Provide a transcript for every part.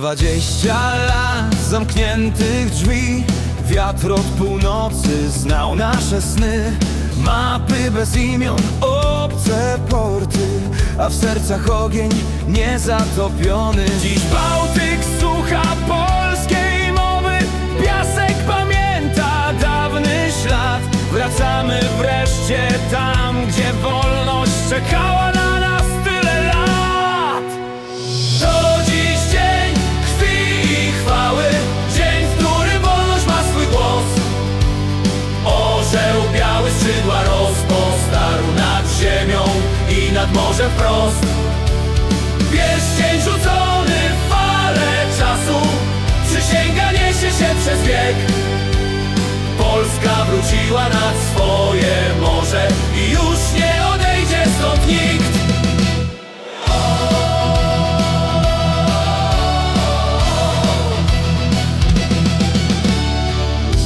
dwadzieścia lat zamkniętych drzwi. Wiatr od północy znał nasze sny. Mapy bez imion, obce porty. A w sercach ogień niezatopiony. Dziś Bałtyk słucha polskiej morzem wprost. Pierścień rzucony w fale czasu. Przysięga niesie się przez wiek. Polska wróciła nad swoje morze I już nie odejdzie stąd nikt.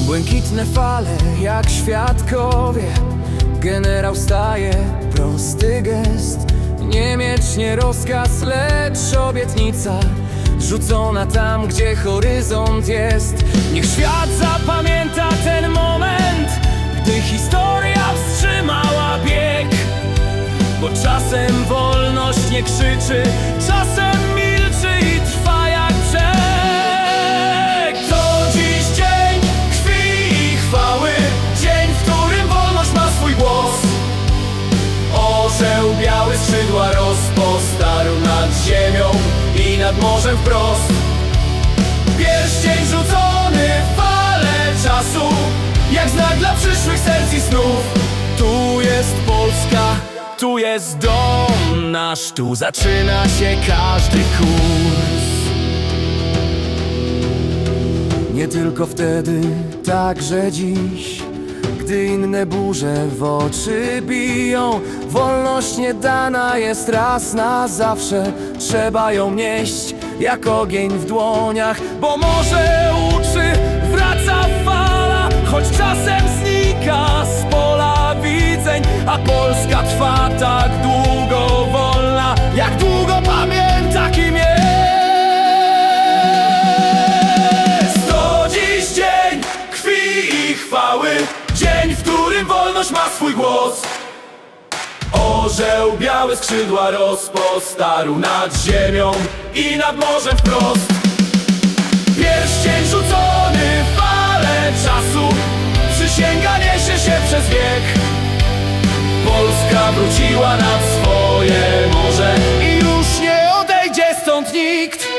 Błękitne fale jak świadkowie Generał staje, prosty gest. Niemiecz nie rozkaz, lecz obietnica. Rzucona tam, gdzie horyzont jest. Niech świat zapamięta ten moment Gdy historia wstrzymała bieg. Bo czasem wolność nie krzyczy Czasem morzem wprost. Pierścień rzucony w fale czasu Jak znak dla przyszłych serc i snów. Tu jest Polska, tu jest dom nasz Tu zaczyna się każdy kurs. Nie tylko wtedy, także dziś Gdy inne burze w oczy biją Wolność nie dana jest raz na zawsze. Trzeba ją nieść jak ogień w dłoniach Bo może uczy, wraca fala Choć czasem znika z pola widzeń A Polska trwa tak wolność ma swój głos. Orzeł białe skrzydła rozpostarł nad ziemią i nad morzem wprost. Pierścień rzucony w fale czasu Przysięga niesie się przez wiek. Polska wróciła nad swoje morze I już nie odejdzie stąd nikt